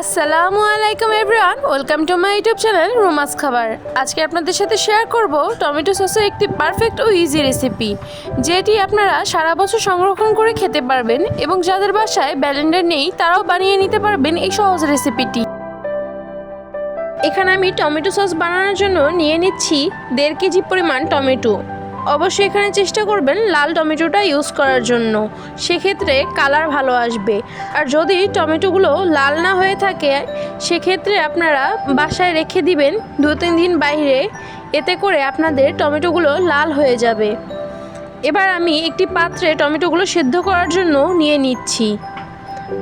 আসসালামু আলাইকুম everyone, welcome to my YouTube channel Roma's খাবার। আজকে আপনাদের সাথে শেয়ার করব টমেটো সসের একটি পারফেক্ট ও ইজি রেসিপি যেটি আপনারা সারা বছর সংরক্ষণ করে খেতে পারবেন এবং যাদের বাসায় ব্যালেন্ডার নেই, তারাও বানিয়ে নিতে পারবেন এই সহজ রেসিপিটি এখানে আমি টমেটো সস বানানোর জন্য নিয়ে নিচ্ছি দেড় কেজি পরিমাণ টমেটো। অবশ্যই এখানে চেষ্টা করবেন লাল টমেটোটা ইউজ করার জন্য। সেক্ষেত্রে কালার ভালো আসবে। আর যদি টমেটোগুলো লাল না হয়ে থাকে, সেক্ষেত্রে আপনারা বাসায় রেখে দিবেন দু তিন দিন বাইরে। এতে করে আপনাদের টমেটোগুলো লাল হয়ে যাবে। এবার আমি একটি পাত্রে টমেটোগুলো সেদ্ধ করার জন্য নিয়ে নিচ্ছি।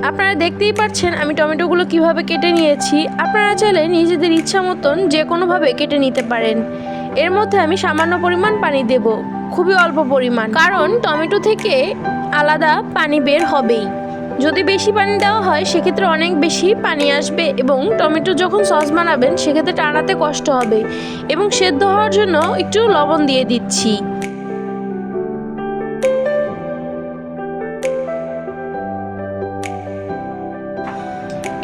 আপনারা দেখতেই পাচ্ছেন আমি টমেটোগুলো কীভাবে কেটে নিয়েছি। আপনারা চাইলে নিজেদের ইচ্ছা মতন যে কোনোভাবে কেটে নিতে পারেন। এর মধ্যে আমি সামান্য পরিমাণ পানি দেব, খুবই অল্প পরিমাণ। কারণ টমেটো থেকে আলাদা পানি বের হবেই। যদি বেশি পানি দেওয়া হয়, সেক্ষেত্রে অনেক বেশি পানি আসবে এবং টমেটো যখন সস বানাবেন, সেক্ষেত্রে টানাতে কষ্ট হবে এবং সেদ্ধ হওয়ার জন্য একটু লবণ দিয়ে দিচ্ছি।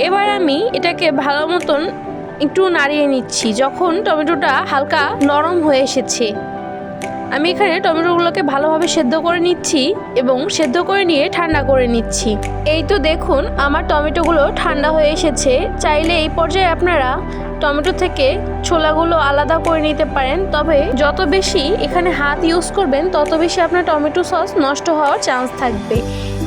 এবার আমি এটাকে ভালো মতন একটু নাড়িয়ে নিচ্ছি। যখন টমেটোটা হালকা নরম হয়ে এসেছে, আমি এখানে টমেটোগুলোকে ভালোভাবে সেদ্ধ করে নিচ্ছি এবং সেদ্ধ করে নিয়ে ঠান্ডা করে নিচ্ছি। এই তো দেখুন, আমার টমেটোগুলো ঠান্ডা হয়ে এসেছে। চাইলে এই পর্যায়ে আপনারা টমেটো থেকে ছোলাগুলো আলাদা করে নিতে পারেন। তবে যত বেশি এখানে হাত ইউজ করবেন, তত বেশি আপনার টমেটো সস নষ্ট হওয়ার চান্স থাকবে।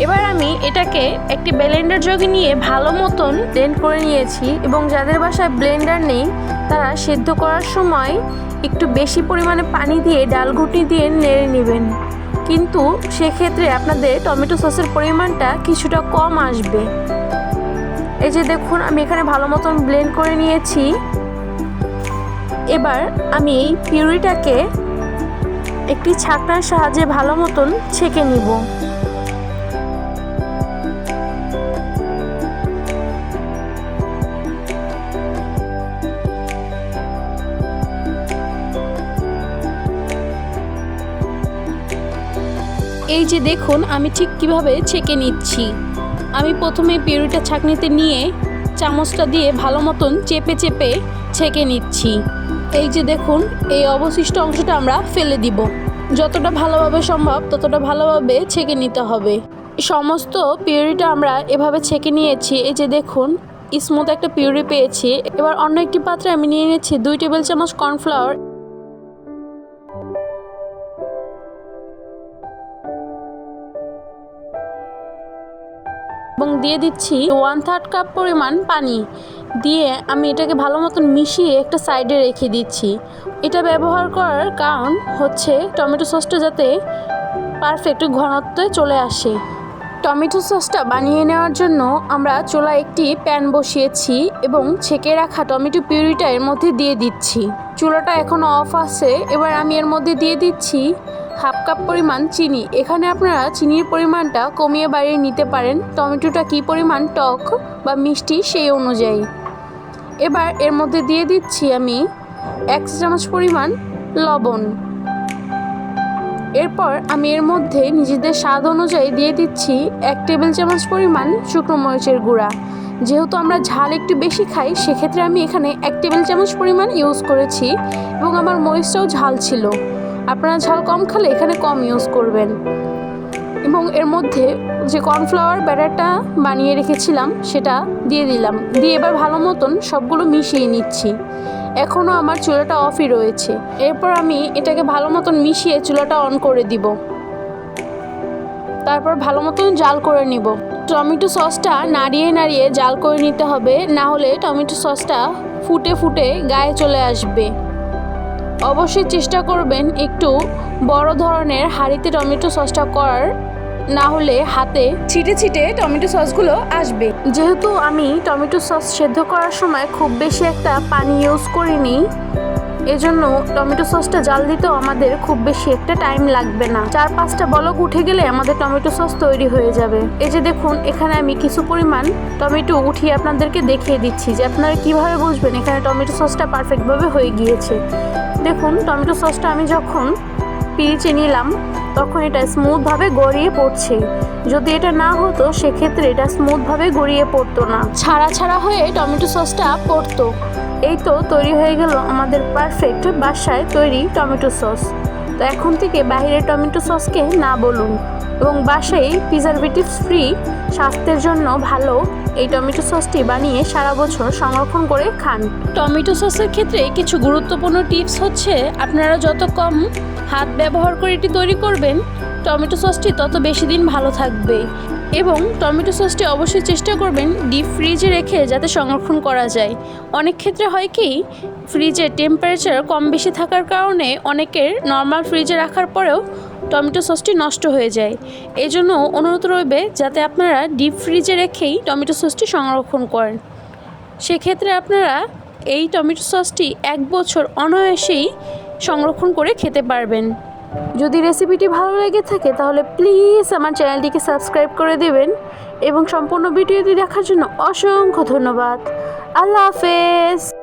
এবার আমি এটাকে একটি ব্লেন্ডার জগে নিয়ে ভালো মতন ব্লেন্ড করে নিয়েছি এবং যাদের বাসায় ব্লেন্ডার নেই, তারা সেদ্ধ করার সময় একটু বেশি পরিমাণে পানি দিয়ে ডাল ঘুটনি দিয়ে নেড়ে নেবেন। কিন্তু সেক্ষেত্রে আপনাদের টমেটো সসের পরিমাণটা কিছুটা কম আসবে। এই যে দেখুন, আমি এখানে ভালো মতন ব্লেন্ড করে নিয়েছি। এবার আমি এই পিউরিটাকে একটি ছাকনার সাহায্যে ভালো মতন ছেঁকে নিব। এই যে দেখুন, আমি ঠিক কীভাবে ছেঁকে নিচ্ছি। আমি প্রথমে পিউরিটা ছাঁকনিতে নিয়ে চামচটা দিয়ে ভালো মতন চেপে চেপে ছেঁকে নিচ্ছি। এই যে দেখুন, এই অবশিষ্ট অংশটা আমরা ফেলে দিব। যতটা ভালোভাবে সম্ভব ততটা ভালোভাবে ছেঁকে নিতে হবে। সমস্ত পিউরিটা আমরা এভাবে ছেঁকে নিয়েছি। এই যে দেখুন, স্মুথ একটা পিউরি পেয়েছি। এবার অন্য একটি পাত্রে আমি নিয়ে নিয়েছি দুই টেবিল চামচ কর্নফ্লাওয়ার দিয়ে দিচ্ছি ওয়ান থার্ড কাপ পরিমাণ পানি। দিয়ে আমি এটাকে ভালো মতন মিশিয়ে একটা সাইডে রেখে দিচ্ছি। এটা ব্যবহার করার কারণ হচ্ছে টমেটো সসটা যাতে পারফেক্ট ঘনত্বে চলে আসে। টমেটো সসটা বানিয়ে নেওয়ার জন্য আমরা চুলা একটি প্যান বসিয়েছি এবং ছেঁকে রাখা টমেটো পিউরিটা এর মধ্যে দিয়ে দিচ্ছি। চুলাটা এখনও অফ আছে। এবার আমি এর মধ্যে দিয়ে দিচ্ছি হাফ কাপ পরিমাণ চিনি। এখানে আপনারা চিনির পরিমাণটা কমিয়ে বাড়িয়ে নিতে পারেন। টমেটোটা কী পরিমাণ টক বা মিষ্টি সেই অনুযায়ী। এবার এর মধ্যে দিয়ে দিচ্ছি আমি এক চামচ পরিমাণ লবণ। এরপর আমি এর মধ্যে নিজেদের স্বাদ অনুযায়ী দিয়ে দিচ্ছি এক টেবিল চামচ পরিমাণ শুকনো মরিচের গুঁড়া। যেহেতু আমরা ঝাল একটু বেশি খাই, সেক্ষেত্রে আমি এখানে এক টেবিল চামচ পরিমাণ ইউজ করেছি এবং আমার মরিচটাও ঝাল ছিল। আপনারা ঝাল কম খেলে এখানে কম ইউজ করবেন। এবং এর মধ্যে যে কর্নফ্লাওয়ার ব্যাটারটা বানিয়ে রেখেছিলাম, সেটা দিয়ে দিলাম। দিয়ে এবার ভালো মতন সবগুলো মিশিয়ে নিচ্ছি। এখনও আমার চুলাটা অফই রয়েছে। এরপর আমি এটাকে ভালো মতন মিশিয়ে চুলাটা অন করে দিব। তারপর ভালো মতন জাল করে নিব। টমেটো সসটা নাড়িয়ে নাড়িয়ে জাল করে নিতে হবে, না হলে টমেটো সসটা ফুটে ফুটে গায়ে চলে আসবে। অবশ্যই চেষ্টা করবেন একটু বড় ধরনের হাঁড়িতে টমেটো সসটা করার, না হলে হাতে ছিটে ছিটে টমেটো সসগুলো আসবে। যেহেতু আমি টমেটো সস সেদ্ধ করার সময় খুব বেশি একটা পানি ইউজ করিনি, এজন্য টমেটো সসটা জাল দিতেও আমাদের খুব বেশি একটা টাইম লাগবে না। চার পাঁচটা বলক উঠে গেলে আমাদের টমেটো সস তৈরি হয়ে যাবে। এই যে দেখুন, এখানে আমি কিছু পরিমাণ টমেটো উঠিয়ে আপনাদেরকে দেখিয়ে দিচ্ছি যে আপনারা কীভাবে বুঝবেন এখানে টমেটো সসটা পারফেক্টভাবে হয়ে গিয়েছে। দেখুন টমেটো সসটা আমি যখন পিরিচে নিলাম তখন এটা স্মুথভাবে গড়িয়ে পড়ছে। যদি এটা না হতো সেক্ষেত্রে এটা স্মুথভাবে গড়িয়ে পড়তো না। ছাড়া ছাড়া হয়ে টমেটো সসটা পড়তো। এই তো তৈরি হয়ে গেল আমাদের পারফেক্ট বাসায় তৈরি টমেটো সস। তো এখন থেকে বাইরের টমেটো সসকে না বলুন এবং বাসায় প্রিজারভেটিভস ফ্রি স্বাস্থ্যের জন্য ভালো এই টমেটো সসটি বানিয়ে সারা বছর সংরক্ষণ করে খান। টমেটো সসের ক্ষেত্রে কিছু গুরুত্বপূর্ণ টিপস হচ্ছে, আপনারা যত কম হাত ব্যবহার করে এটি তৈরি করবেন, টমেটো সসটি তত বেশি দিন ভালো থাকবে। এবং টমেটো সসটি অবশ্যই চেষ্টা করবেন ডিপ ফ্রিজে রেখে যাতে সংরক্ষণ করা যায়। অনেক ক্ষেত্রে হয় কি ফ্রিজের টেম্পারেচার কম বেশি থাকার কারণে অনেকের নর্মাল ফ্রিজে রাখার পরেও টমেটো সসটি নষ্ট হয়ে যায়। এই জন্য অনুরোধ রইবে যাতে আপনারা ডিপ ফ্রিজে রেখেই টমেটো সসটি সংরক্ষণ করেন। সেক্ষেত্রে আপনারা এই টমেটো সসটি এক বছর অনায়াসেই সংরক্ষণ করে খেতে পারবেন। যদি রেসিপিটি ভালো লেগে থাকে, তাহলে প্লিজ আমার চ্যানেলটিকে সাবস্ক্রাইব করে দেবেন এবং সম্পূর্ণ ভিডিওটি দেখার জন্য অসংখ্য ধন্যবাদ। আল্লাহ হাফেজ।